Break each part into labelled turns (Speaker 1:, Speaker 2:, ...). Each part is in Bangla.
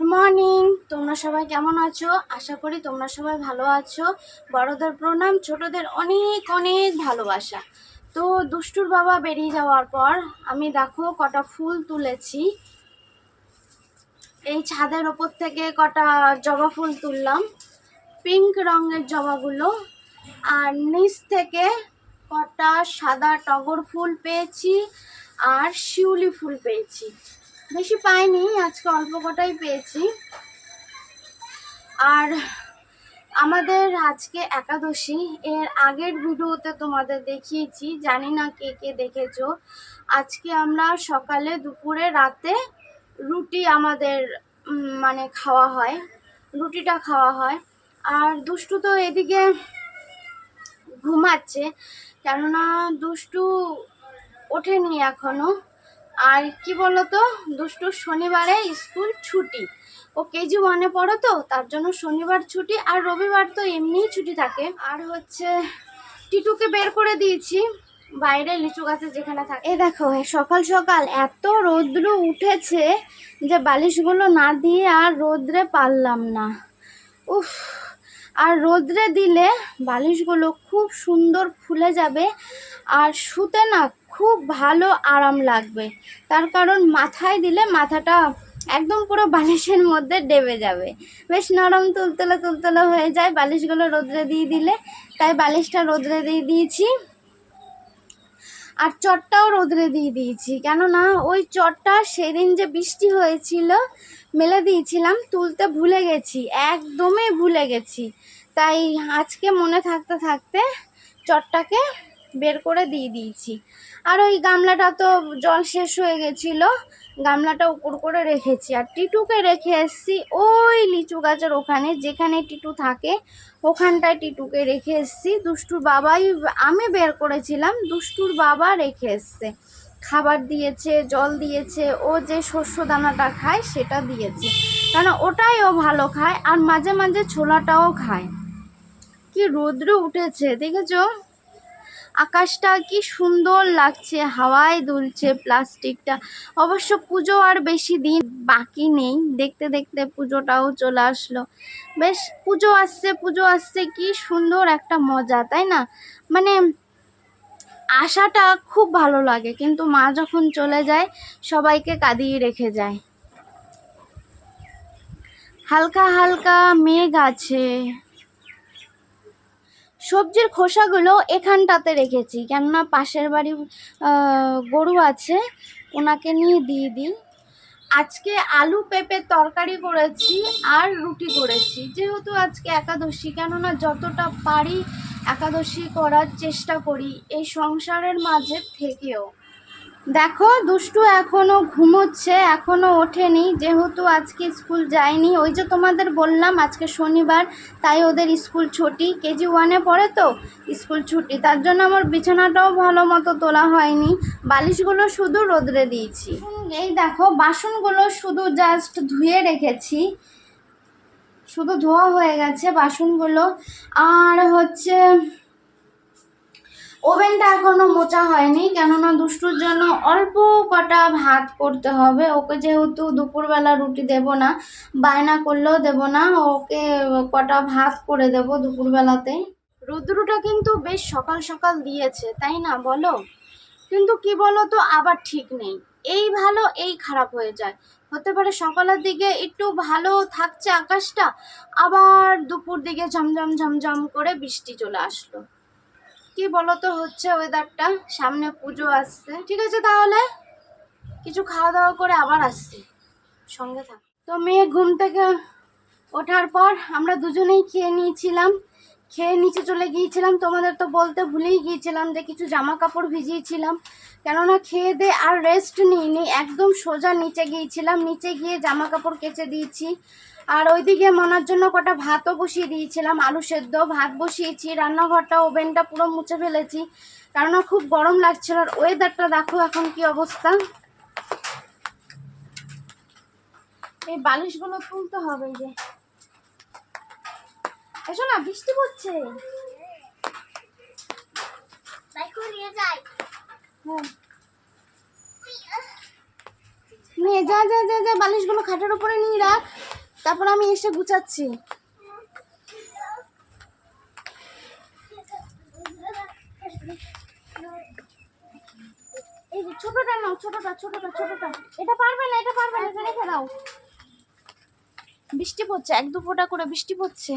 Speaker 1: গুড মর্নিং তোমরা সবাই কেমন আছো? আশা করি তোমরা সবাই ভালো আছো। বড়দের প্রণাম, ছোটদের অনেক অনেক ভালোবাসা। তো দুষ্টুর বাবা বেরিয়ে যাওয়ার পর আমি দেখো কটা ফুল তুলেছি। এই ছাদের ওপর থেকে কটা জবা ফুল তুললাম। পিঙ্ক রঙের জবাগুলো। আর নিচ থেকে কটা সাদা টগর ফুল পেয়েছি আর শিউলি ফুল পেয়েছি। বেশি পাইনি, আজকে অল্প কটাই পেয়েছি। আর আমাদের আজকে একাদশী, এর আগের ভিডিওতে তোমাদের দেখিয়েছি, জানি না কে কে দেখেছ। আজকে আমরা সকালে দুপুরে রাতে রুটি আমাদের মানে খাওয়া হয়, রুটিটা খাওয়া হয়। আর দুষ্টু তো এদিকে ঘুমাচ্ছে, কেননা দুষ্টু ওঠেনি এখনও। আর কি বলতো, দুষ্টু শনিবারে স্কুল ছুটি। ও কেজি ওয়ানে পড়ো তো, তার জন্য শনিবার ছুটি আর রবিবার তো এমনিই ছুটি থাকে। আর হচ্ছে, টিটুকে বের করে দিয়েছি, বাইরে লিচু গাছে যেখানে থাকে। এ দেখো সকাল সকাল এত রৌদ্র উঠেছে যে বালিশগুলো না দিয়ে আর রোদ্রে পারলাম না। উফ। আর রোদ্রে দিলে বালিশগুলো খুব সুন্দর ফুলে যাবে আর শুতে না খুব ভালো আরাম লাগবে। তার কারণ মাথায় দিলে মাথাটা একদম পুরো বালিশের মধ্যে ডেবে যাবে। বেশ নরম তুলতলে তুলতলে হয়ে যায় বালিশগুলো রোদ্রে দিয়ে দিলে। তাই বালিশটা রোদ্রে দিয়ে দিয়েছি। আর চটটাও রোদ্রে দিয়ে দিয়েছি। কেননা ওই চটটা সেদিন যে বৃষ্টি হয়েছিল, মেলে দিয়েছিলাম, তুলতে ভুলে গেছি, একদমই ভুলে গেছি। তাই আজকে মনে থাকতে থাকতে চটটাকে বের করে দিয়ে দিয়েছি। আর ওই গামলাটা তো জল শেষ হয়ে গেছিল, গামলাটা উপর করে রেখেছি। আর টিটুকে রেখে এসেছি ওই লিচু গাছের ওখানে, যেখানে টিটু থাকে, ওখানটায় টিটুকে রেখে এসেছি। দুষ্টুর বাবাই, আমি বের করেছিলাম, দুষ্টুর বাবা রেখে এসছে। খাবার দিয়েছে, জল দিয়েছে, ও যে শস্য দানাটা খায় সেটা দিয়েছে। কারণ ওটাই ও ভালো খায়, আর মাঝে মাঝে ছোলাটাও খায়। কি রৌদ্র উঠেছে, দেখেছ? আকাশটা কি সুন্দর লাগছে, হাওয়ায় দুলছে প্লাস্টিকটা। অবশ্য পুজো আর বেশি দিন বাকি নেই। দেখতে দেখতে পুজোটাও চলে আসলো। বেশ, পুজো আসছে পুজো আসছে, কি সুন্দর একটা মজা, তাই না? মানে আশাটা খুব ভালো লাগে, কিন্তু মা যখন চলে যায়, সবাইকে কাঁদিয়ে রেখে যায়। হালকা হালকা মেঘ আছে। সবজির খোসাগুলো এখানটাতে রেখেছি, কেননা পাশের বাড়ি গরু আছে, ওনাকে নিয়ে দিয়ে দিই। আজকে আলু পেঁপের তরকারি করেছি আর রুটি করেছি, যেহেতু আজকে একাদশী, কেননা যতটা পারি একাদশী করার চেষ্টা করি, এই সংসারের মাঝে থেকেও। দেখো, দুষ্টু এখনও ঘুমোচ্ছে, এখনও ওঠেনি। যেহেতু আজকে স্কুল যায়নি, ওই যে তোমাদের বললাম আজকে শনিবার, তাই ওদের স্কুল ছুটি। কেজি ওয়ানে পড়ে তো, স্কুল ছুটি। তার জন্য আমার বিছানাটাও ভালো মতো তোলা হয়নি। বালিশগুলো শুধু রোদরে দিয়েছি। এই দেখো, বাসনগুলো শুধু জাস্ট ধুয়ে রেখেছি। শুধু ধোয়া হয়ে গেছে বাসনগুলো। আর হচ্ছে ওভেনটা এখনও মোচা হয়নি, কেননা দুষ্টুর জন্য অল্প কটা ভাত করতে হবে। ওকে যেহেতু দুপুরবেলা রুটি দেব না, বায়না করলেও দেব না, ওকে কটা ভাত করে দেব দুপুরবেলাতে। রুদ্রটা কিন্তু বেশ সকাল সকাল দিয়েছে, তাই না বলো? কিন্তু কি বলো তো আবার ঠিক নেই। এই ভালো, এই খারাপ হয়ে যায়। হতে পারে সকালের দিকে একটু ভালো থাকছে আকাশটা, আবার দুপুর দিকে ঝমঝম ঝমঝম করে বৃষ্টি চলে আসলো। কি বলতো হচ্ছে ওয়েদারটা সামনে পুজো আসছে। ঠিক আছে তাহলে? কিছু খাওয়া দাওয়া করে আবার আসছি। সঙ্গে থাক। তো মেয়ে ঘুম থেকে ওঠার পর আমরা দুজনেই খেয়ে নিয়েছিলাম। খেয়ে নিচে চলে গিয়েছিলাম। তোমাদের তো বলতে ভুলেই গিয়েছিলাম যে কিছু জামা কাপড় ভিজিয়েছিলাম। কেননা খেয়ে দিয়ে আর রেস্ট নিইনি। একদম সোজা নিচে গিয়েছিলাম। নিচে গিয়ে জামা কাপড় কেচে দিয়েছি। আর ওইদিকে মনার জন্য কটা ভাতও বসিয়ে দিয়েছিলাম আলু সেদ্ধ ভাত বসিয়েছি রান্নাঘরটা ওভেনটা পুরো মুছে ফেলেছি কেননা খুব গরম লাগছিল। আর ওয়েদারটা দেখো এখন কি অবস্থা। এই বালিশগুলো তুলতে হবে যে। এসো না বৃষ্টি পড়ছে। হ্যাঁ। যা যা যা যা বালিশগুলো খাটের উপরে নিয়ে রাখ। তারপর আমি এসে গুছাচ্ছি। ছোটটা নাও, ছোটটা ছোটটা ছোটটা। এটা পারবে না, এটা পারবে না, এটা রেখে বৃষ্টি পড়ছে, এক দু ফোঁটা করে বৃষ্টি পড়ছে।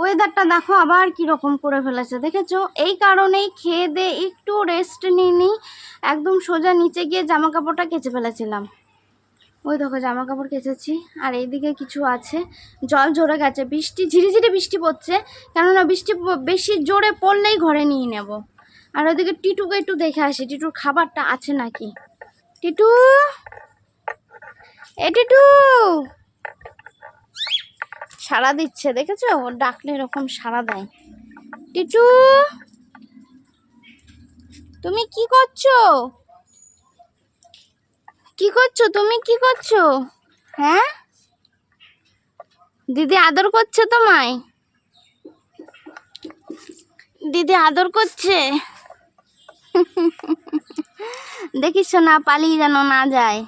Speaker 1: ওয়েদারটা দেখো আবার কি রকম করে ফেলেছে। দেখেছ? এই কারণেই খেয়ে দিয়ে একটু রেস্ট নিইনি একদম সোজা নিচে গিয়ে জামা কাপড়টা কেচে ফেলেছিলাম। ওই দেখো জামা কাপড় কেচেছি। আর এইদিকে কিছু আছে। জল জোরে গেছে। বৃষ্টি, ঝিরিঝিরি বৃষ্টি পড়ছে। কেননা বৃষ্টি বেশি জোরে পড়লেই ঘরে নিয়ে নেব। আর ওইদিকে টিটুকে একটু দেখে আসি। টিটুর খাবারটা আছে নাকি? টিটু? এ টিটু! সাড়া দিচ্ছে, দেখেছ? ওর ডাকলে এরকম সাড়া দেয়। টিটু তুমি কি করছ? কি করছ? তুমি কি করছ? হ্যাঁ? দিদি আদর করছে তোমায়? দিদি আদর করছে? দেখিস না, পালিয়ে যেন না যায়।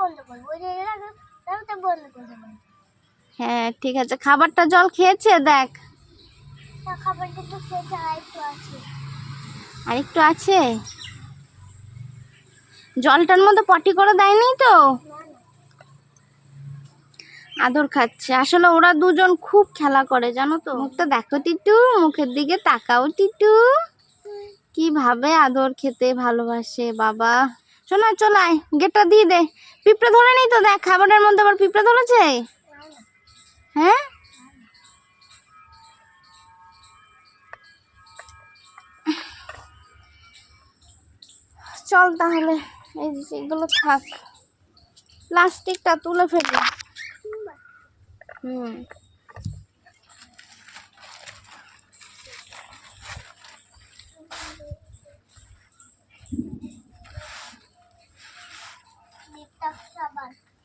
Speaker 2: বন্ধ করব? বন্ধ করে দেবো।
Speaker 1: হ্যাঁ ঠিক আছে। খাবারটা জল খেয়েছে? দেখ।
Speaker 2: তা খাবার কিন্তু খেতে আর একটু আছে।
Speaker 1: জলটার মধ্যে পটি করে দেয়নি তো? আদর খাচ্ছে। আসলে ওরা দুজন খুব খেলা করে জানো তো? মুখটা দেখো টিটু মুখের দিকে তাকাও টিটু। কীভাবে আদর খেতে ভালোবাসে বাবা। শোনা চলাই গেটটা দিয়ে দে। পিঁপড়ে ধরে নি তো? দেখ খাবারের মধ্যে আবার পিঁপড়ে ধরেছে? হ্যাঁ? চল তাহলে এই এগুলো থাক। প্লাস্টিকটা তুলে ফেলি। হুম।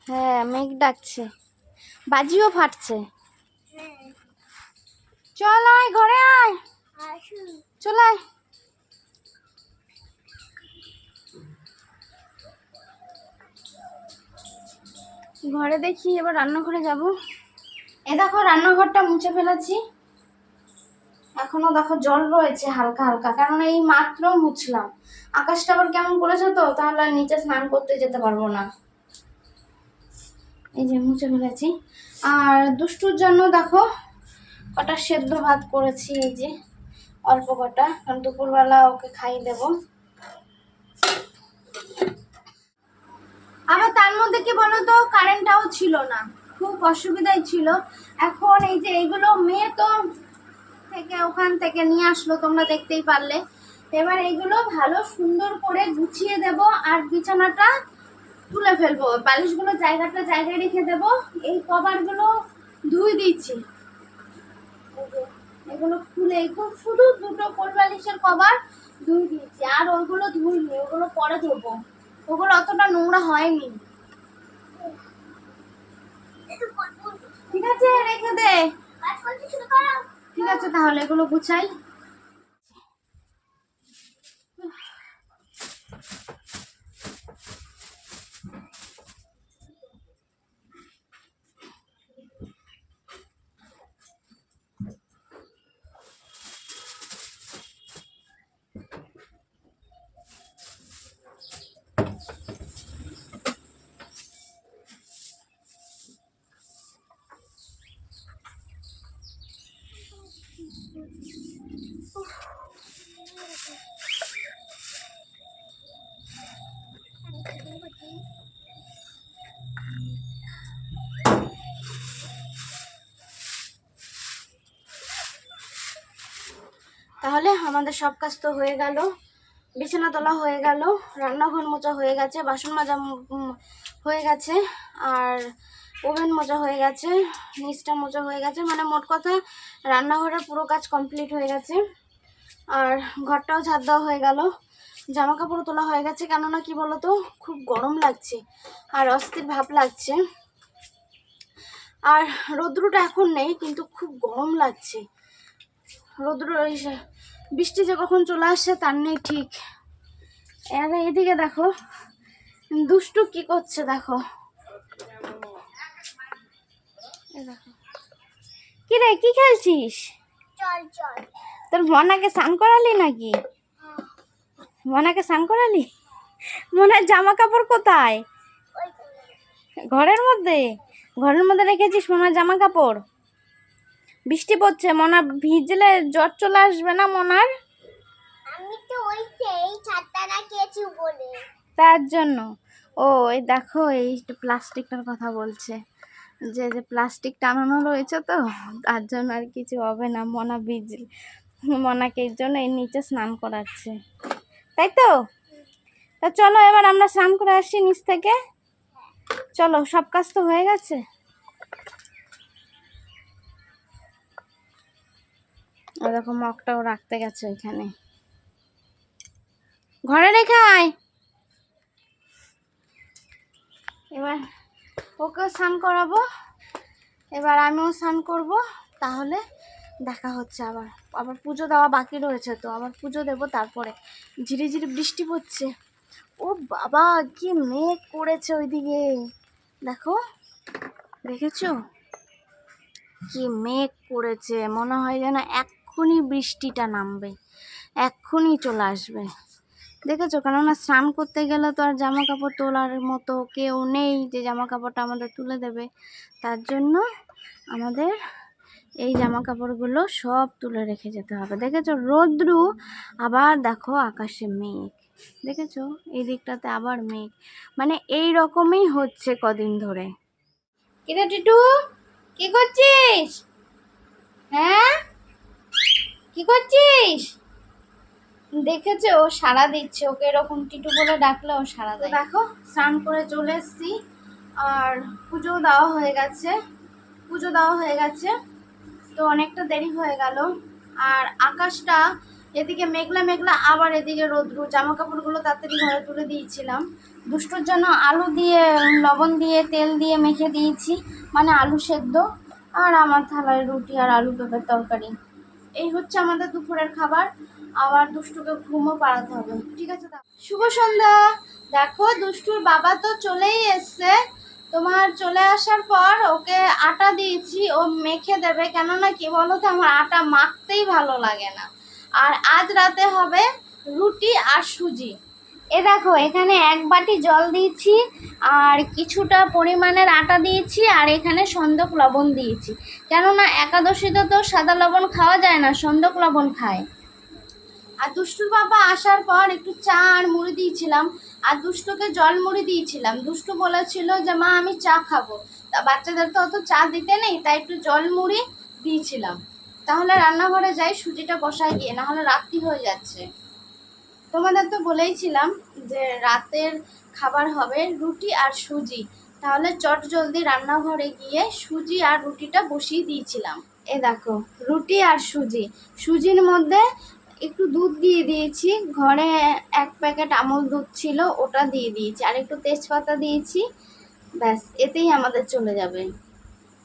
Speaker 1: হ্যাঁ মেঘ ডাকছে। বাজিও ফাটছে। চল আয়, ঘরে আয়। চল আয়। ঘরে দেখি এবার রান্নাঘরে যাব। এ দেখো, রান্নাঘরটা মুছে ফেলেছি। এখনও দেখো জল রয়েছে হালকা হালকা, কারণ এই মাত্র মুছলাম। আকাশটা আবার কেমন করেছে তো, তাহলে নিচে স্নান করতে যেতে পারব না। এই যে মুছে ফেলেছি। আর দুষ্টুর জন্য দেখো, কটা সেদ্ধ ভাত করেছি, এই যে অল্প কটা, কারণ দুপুরবেলা ওকে খাইয়ে দেব। আবার তার মধ্যে কি বলতো কারেন্টটাও ছিল না, খুব অসুবিধাই ছিল। এখন এই যে এইগুলো মেয়ে তো থেকে, ওখান থেকে নিয়ে আসলো, তোমরা দেখতেই পারলে। এবার এইগুলো ভালো সুন্দর করে গুছিয়ে দেব, আর বিছানাটা তুলে ফেলব। বালিশগুলো জায়গাটা জায়গায় রেখে দেবো। এই কভারগুলো ধুই দিচ্ছি। এগুলো খুলে খুব শুধু দুটো কোল বালিশের কভার ধুই দিয়েছি আর ওইগুলো ধুইনি ওগুলো পরে ধোবো। ওগুলো অতটা নোংরা হয়নি। ঠিক আছে রেখে দে। ঠিক আছে তাহলে এগুলো গুছাই। তাহলে আমাদের সব কাজ তো হয়ে গেল। বিছানা তোলা হয়ে গেল, রান্নাঘর মোচা হয়ে গেছে, বাসন মাজা হয়ে গেছে, আর ওভেন মোচা হয়ে গেছে, নিচটা মোচা হয়ে গেছে। মানে মোট কথা রান্নাঘরের পুরো কাজ কমপ্লিট হয়ে গেছে, আর ঘরটাও ঝাড় দেওয়া হয়ে গেল। জামা কাপড় তোলা হয়ে গেছে, কেননা কি বলতো, খুব গরম লাগছে আর অস্থির ভাব লাগছে। আর রৌদ্রটা এখন নেই, কিন্তু খুব গরম লাগছে। রৌদ্র বৃষ্টি যে কখন চলে আসছে তার নেই ঠিক। আর এদিকে দেখো দুষ্টু কি করছে দেখো। কি রে কি খেলছিস?
Speaker 2: চল চল।
Speaker 1: তোর মনাকে স্নান করালি নাকি? মনাকে স্নান করালি? মনার জামা কাপড় কোথায় ঘরের মধ্যে? ঘরের মধ্যে রেখেছিস মনার জামা কাপড় বৃষ্টি পড়ছে মনা ভিজলে জ্বর চলে আসবে না মনার?
Speaker 2: আমি তো ওই সেই ছাদটা রাখিয়েছি বলে
Speaker 1: তার জন্য। ও এই দেখো এই প্লাস্টিকটার কথা বলছে। যে যে প্লাস্টিক টানানো রয়েছে তো তার জন্য আর কিছু হবে না মনা ভিজলে। মনাকে এর জন্য এই নিচে স্নান করাচ্ছে। তাই তো? তা চলো এবার আমরা স্নান করে আসি নিচ থেকে। চলো সব কাজ তো হয়ে গেছে? ওরকম মগটাও রাখতে গেছে ওইখানে। ঘরে রেখে আয়। এবার ওকেও স্নান করাবো। এবার আমিও স্নান করব। তাহলে দেখা হচ্ছে আবার। আবার পুজো দেওয়া বাকি রয়েছে তো, আবার পুজো দেবো তারপরে। ঝিরি ঝিরি বৃষ্টি পড়ছে। ও বাবা, কি মেঘ করেছে ওইদিকে। দেখো, দেখেছ? কি মেঘ করেছে। মনে হয় যেন এক্ষুনি বৃষ্টিটা নামবে, এক্ষুনি চলে আসবে। দেখেছ? কেননা স্নান করতে গেলে তো আর জামা কাপড় তোলার মতো কেউ নেই যে জামা কাপড়টা আমাদের তুলে দেবে। তার জন্য আমাদের এই জামা কাপড়গুলো সব তুলে রেখে যেতে হবে। দেখেছ? রোদ্রু, আবার দেখো আকাশে মেঘ। দেখেছ? এই দিকটাতে আবার মেঘ। মানে এই রকমই হচ্ছে কদিন ধরে। কিরে টিটু, কি করছিস? হ্যাঁ? কি করছিস? দেখেছে, ও সাড়া দিচ্ছে, ওকে এরকম টিটু বলে ডাকলে ও সাড়া দেয়। দেখো, স্নান করে চলে এসেছি, আর পুজো দেওয়া হয়ে গেছে, পুজো দেওয়া হয়ে গেছে, তো অনেকটা দেরি হয়ে গেল। আর আকাশটা এদিকে মেঘলা মেঘলা, আবার এদিকে রোদ্রু জামা কাপড়গুলো তাড়াতাড়ি ঘরে তুলে দিয়েছিলাম। দুষ্টুর জন্য আলু দিয়ে, লবণ দিয়ে, তেল দিয়ে মেখে দিয়েছি মানে আলু সেদ্ধ, আর আমার থালায় রুটি আর আলু পেঁপের তরকারি। এই হচ্ছে আমাদের দুপুরের খাবার। আবার দুষ্টুকে ঘুমও পাড়াতে হবে, ঠিক আছে শুভ সন্ধ্যা। দেখো, দুষ্টুর বাবা তো চলেই এসছে। তোমার চলে আসার পর ওকে আটা দিয়েছি, ও মেখে দেবে। কেননা কি বলো তো আমার আটা মাখতেই ভালো লাগে না। আর আজ রাতে হবে রুটি আর সুজি। এ দেখো, এখানে এক বাটি জল দিয়েছি, আর কিছুটা পরিমাণের আটা দিয়েছি, আর এখানে সন্দক লবণ দিয়েছি। কেননা একাদশীতে তো সাদা লবণ খাওয়া যায় না, সন্দক লবণ খায়। আর দুষ্টুর বাবা আসার পর একটু চা আর মুড়ি দিয়েছিলাম, আর দুষ্টুকে জল মুড়ি দিয়েছিলাম। দুষ্টু বলেছিল যে, মা, আমি চা খাব। তা বাচ্চাদের তো অত চা দিতে নেই, তাই একটু জল মুড়ি দিয়েছিলাম। তাহলে রান্নাঘরে যাই, সুজিটা বসায় গিয়ে, নাহলে রাত্রি হয়ে যাচ্ছে। তোমাদের তো বলেইছিলাম যে রাতের খাবার হবে রুটি আর সুজি। তাহলে চট জলদি রান্নাঘরে গিয়ে সুজি আর রুটিটা বসিয়ে দিয়েছিলাম। এ দেখো, রুটি আর সুজি। সুজির মধ্যে একটু দুধ দিয়ে দিয়েছি, ঘরে এক প্যাকেট আমল দুধ ছিল, ওটা দিয়ে দিয়েছি। আর একটু তেজপাতা দিয়েছি, ব্যাস, এতেই আমাদের চলে যাবে।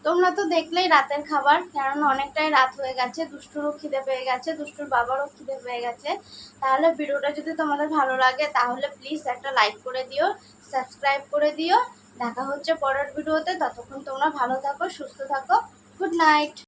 Speaker 1: তোমরা তো দেখলেই রাতের খাবার কারণ অনেকটাই রাত হয়ে গেছে, দুষ্টুরও খিদে পেয়ে গেছে, দুষ্টুর বাবারও খিদে পেয়ে গেছে। তাহলে ভিডিওটা যদি তোমাদের ভালো লাগে, তাহলে প্লিজ একটা লাইক করে দিও সাবস্ক্রাইব করে দিও। দেখা হচ্ছে পরের ভিডিওতে, ততক্ষণ তোমরা ভালো থাকো, সুস্থ থাকো গুড নাইট